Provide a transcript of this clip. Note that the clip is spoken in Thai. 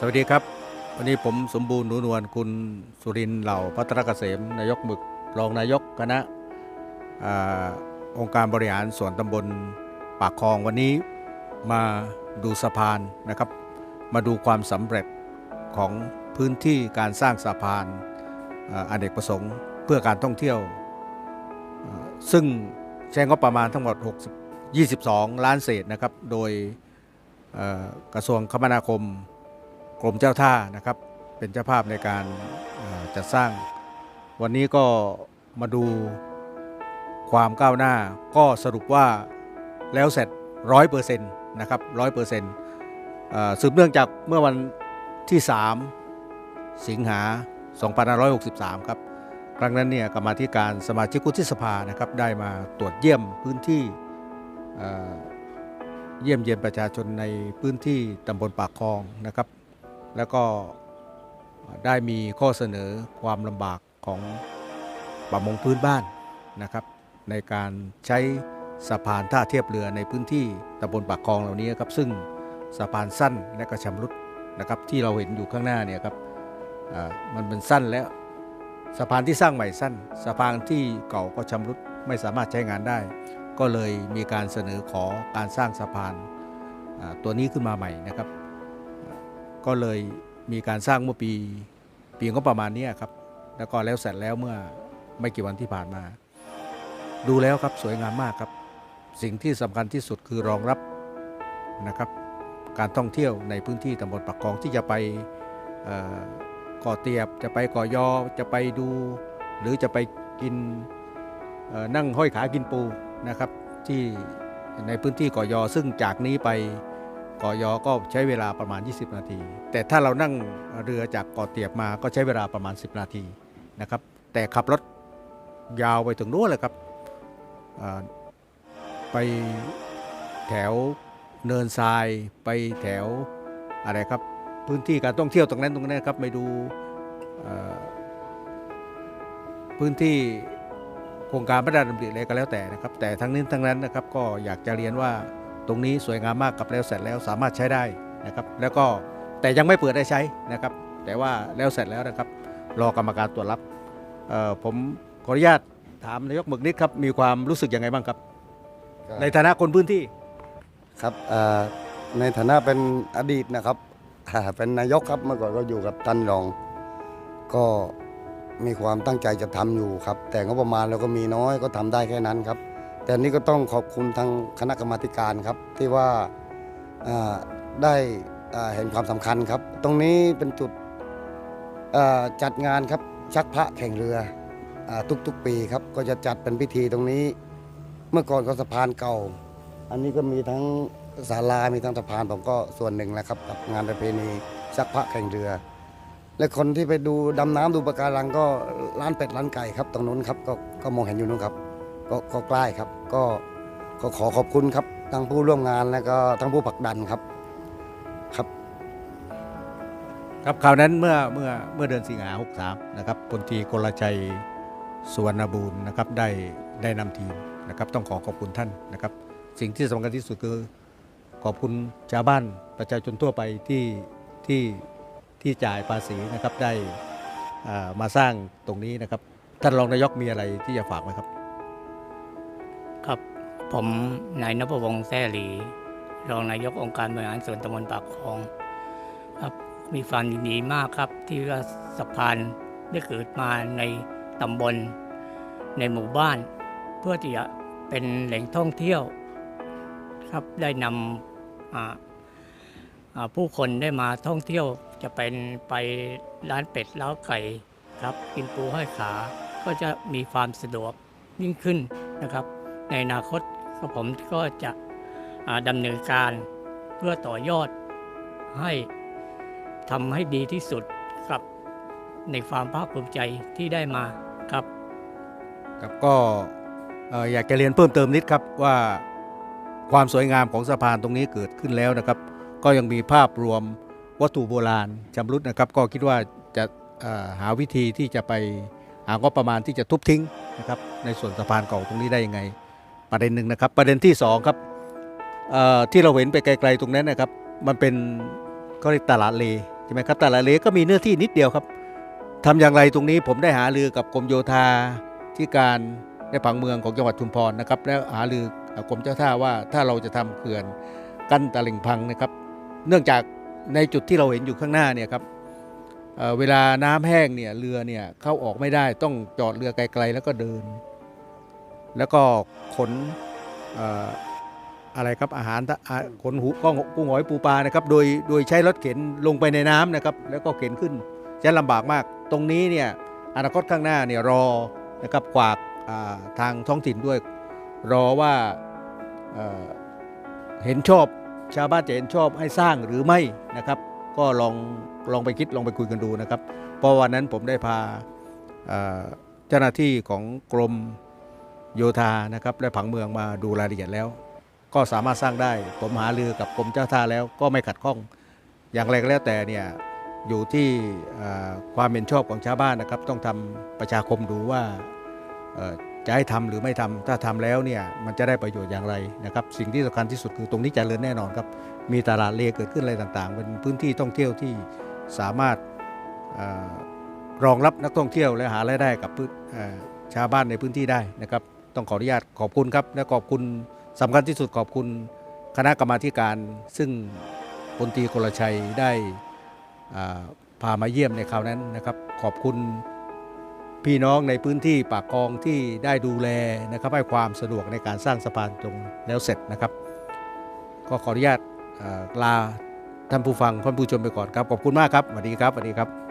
สวัสดีครับ วันนี้ผมสมบูรณ์หนูนวลคุณสุรินทร์เหล่าพัทรกเกษมนายกหมึกรองนายกคณะอองค์การบริหารส่วนตำบลปากคลองวันนี้มาดูสะพานนะครับ มาดูความสำเร็จของพื้นที่การสร้างสะพานอาเนกประสงค์เพื่อการท่องเที่ยว ซึ่งใช้งบประมาณทั้งหมด60 22 ล้านเศษนะครับ โดยกระทรวงคมนาคม กรมเจ้าท่านะครับเป็นเจ้าภาพในการจัดสร้าง วันนี้ก็มาดูความก้าวหน้าก็สรุปว่าแล้วเสร็จร้อยเปอร์เซ็นต์นะครับร้อยเปอร์เซ็นต์สืบเนื่องจากเมื่อวันที่ 3 สิงหา 2563 ครับครั้งนั้นเนี่ยกรรมาธิการสมาชิกวุฒิสภานะครับได้มาตรวจเยี่ยมพื้นที่เอ่อเยี่ยมเยียนประชาชนในพื้นที่ตำบลปากคลองนะครับ แล้วก็ได้มีข้อเสนอความลำบากของประมงพื้นบ้านนะครับ ในการใช้สะพานท่าเทียบเรือในพื้นที่ตำบลปากคลองเหล่านี้ครับซึ่งสะพานสั้นและกระชำรุดนะครับที่เราเห็นอยู่ข้างหน้าเนี่ยครับมันเป็นสั้นแล้วสะพานที่สร้างใหม่สั้นสะพานที่เก่าก็ชำรุดไม่สามารถใช้งานได้ ก็เลยมีการเสนอขอการสร้างสะพานตัวนี้ขึ้นมาใหม่นะครับ ก็เลยมีการสร้างเมื่อปีปีงบประมาณนี้ครับ แล้วก็แล้วเสร็จแล้วเมื่อไม่กี่วันที่ผ่านมา ดูแล้วครับสวยงามมากครับ สิ่งที่สำคัญที่สุดคือรองรับนะครับ การท่องเที่ยวในพื้นที่ตำบลปักกองที่จะไปเอ่อก่อเตียบจะไปก่อยอจะไปดู หรือจะไปกินนั่งห้อยขากินปูนะครับ ที่ในพื้นที่ก่อยอซึ่งจากนี้ไป กอยอก็ใช้เวลาประมาณ 20 นาที แต่ถ้าเรานั่งเรือจากเกาะเตียบมาก็ใช้เวลาประมาณ 10 นาทีนะครับ แต่ขับรถยาวไปถึงนู้นเลยครับไปแถวเนินทรายไปแถวอะไรครับพื้นที่การท่องเที่ยวตรงนั้นตรงนั้นครับไปดูพื้นที่โครงการพระราชดำริอะไรก็แล้วแต่นะครับ แต่ทั้งนี้ทั้งนั้นนะครับก็อยากจะเรียนว่า ตรงนี้สวยงามมากกับแล้วเสร็จแล้วสามารถใช้ได้นะครับ แล้วก็แต่ยังไม่เปิดได้ใช้นะครับ แต่ว่าแล้วเสร็จแล้วนะครับ รอกรรมการตรวจรับเอ่อผมขออนุญาตถามนายกหมึกนิดครับมีความรู้สึกยังไงบ้างครับ ในฐานะคนพื้นที่ครับเอ่อในฐานะเป็นอดีตนะครับอ่าเป็นนายกครับเมื่อก่อนก็อยู่กับท่านรอง ก็มีความตั้งใจจะทำอยู่ครับ แต่งบประมาณเราก็มีน้อยก็ทำได้แค่นั้นครับ แต่นี่ก็ต้องขอบคุณทางคณะกรรมการครับ ที่ว่าได้เห็นความสำคัญครับ ตรงนี้เป็นจุดจัดงานครับชักพระแข่งเรืออทุกๆปีครับก็จะจัดเป็นพิธีตรงนี้ เมื่อก่อนก็สะพานเก่า อันนี้ก็มีทั้งศาลา มีทั้งสะพานผมก็ส่วนหนึ่งนะครับกับงานประเพณีชักพระแข่งเรือ และคนที่ไปดูดำน้ำดูปะการังก็ร้านเป็ดร้านไก่ครับตรงนู้นครับก็ก็มองเห็นอยู่นู้นครับ ก็ก็ใกล้ครับ ก็ก็ขอขอบคุณครับทั้งผู้ร่วมงานและก็ทั้งผู้ผลักดันครับครับ ครับคราวนั้นเมื่อเมื่อเมื่อเดือนสิงหา63นะครับพลตรีกลชัยสุวรรณบูรณ์นะครับได้ได้นำทีมนะครับ ต้องขอขอบคุณท่านนะครับ สิ่งที่สำคัญที่สุดคือขอบคุณชาวบ้านประชาชนทั่วไปที่ที่ที่จ่ายภาษีนะครับได้อ่ามาสร้างตรงนี้นะครับ ท่านรองนายกมีอะไรที่จะฝากไหมครับ ครับ ผมนายนพวงศ์แซ่หลี รองนายกองค์การบริหารส่วนตำบลปากคลอง ครับมีความยินดีมากครับที่ว่าสะพานได้เกิดมาในตำบลในหมู่บ้าน เพื่อที่จะเป็นแหล่งท่องเที่ยว ครับได้นำผู้คนได้มาท่องเที่ยวจะเป็นไปร้านเป็ดล้าไก่ครับ กินปูห้อยขา ก็จะมีความสะดวกยิ่งขึ้นนะครับ ในอนาคตก็ผมก็จะดำเนินการเพื่อต่อยอดให้ทำให้ดีที่สุดกับในความภาคภูมิใจที่ได้มาครับครับก็อยากจะเรียนเพิ่มเติมนิดครับว่าความสวยงามของสะพานตรงนี้เกิดขึ้นแล้วนะครับ ก็ยังมีภาพรวมวัตถุโบราณชำรุดนะครับ ก็คิดว่าจะหาวิธีที่จะไปหางบประมาณที่จะทุบทิ้งนะครับในส่วนสะพานเก่าตรงนี้ได้ยังไง ประเด็นหนึ่งนะครับ ประเด็นที่สองครับที่เราเห็นไปไกล ๆตรงนั้นนะครับ มันเป็นก็เรียกตลาดเลใช่ไหมครับต่ละเลก็มีเนื้อที่นิดเดียวครับทำอย่างไรตรงนี้ผมได้หารือกับกรมโยธาที่การในผังเมืองของจังหวัดชุมพรนะครับและหารือกับกรมเจ้าท่าว่าถ้าเราจะทำเขื่อนกั้นตลิ่งพังนะครับ เนื่องจากในจุดที่เราเห็นอยู่ข้างหน้าเนี่ยครับเเวลาน้ำแห้งเนี่ยเรือเนี่ยเข้าออกไม่ได้ต้องจอดเรือไกลๆ แล้วก็เดิน แล้วก็ขนอะไรครับอาหารขนหูก้องกุ้งหอยปูปลานะครับโดยโดยใช้รถเข็นลงไปในน้ำนะครับแล้วก็เข็นขึ้นจะลำบากมาก ตรงนี้เนี่ยอนาคตข้างหน้าเนี่ยรอนะครับกวากาทางท้องถิ่นด้วย รอว่าเอ่อเห็นชอบชาวบ้านจะเห็นชอบให้สร้างหรือไม่นะครับ ก็ลองลองไปคิดลองไปคุยกันดูนะครับ เพราะวันนั้นผมได้พาเอ่อเจ้าหน้าที่ของกรม โยธานะครับและผังเมืองมาดูรายละเอียดแล้ว ก็สามารถสร้างได้ผมหารือกับกรมเจ้าท่าแล้วก็ไม่ขัดข้อง อย่างไรก็แล้วแต่เนี่ยอยู่ที่ความเห็นชอบของชาวบ้านนะครับ ต้องทำประชาคมดูว่าจะให้ทำหรือไม่ทำถ้าทำแล้วเนี่ยมันจะได้ประโยชน์อย่างไรนะครับ สิ่งที่สำคัญที่สุดคือตรงนี้จเจริญแน่นอนครับ มีตลาดเลเกิดขึ้นอะไรต่างๆ เป็นพื้นที่ท่องเที่ยวที่สามารถอรองรับนักท่องเที่ยวและหารายได้กับชาวบ้านในพื้นที่ได้นะครับ ต้องขออนุญาตขอบคุณครับ และขอบคุณสำคัญที่สุดขอบคุณคณะกรรมาการ ซึ่งพลตรีกลชัยได้พามาเยี่ยมในคราวนั้นนะครับ ขอบคุณพี่น้องในพื้นที่ปากคลองที่ได้ดูแลนะครับให้ความสะดวกในการสร้างสะพานตรงแล้วเสร็จนะครับ ก็ขออนุญาตลาท่านผู้ฟังท่านผู้ชมไปก่อนครับ ขอบคุณมากครับสวัสดีครับสวัสดีครับ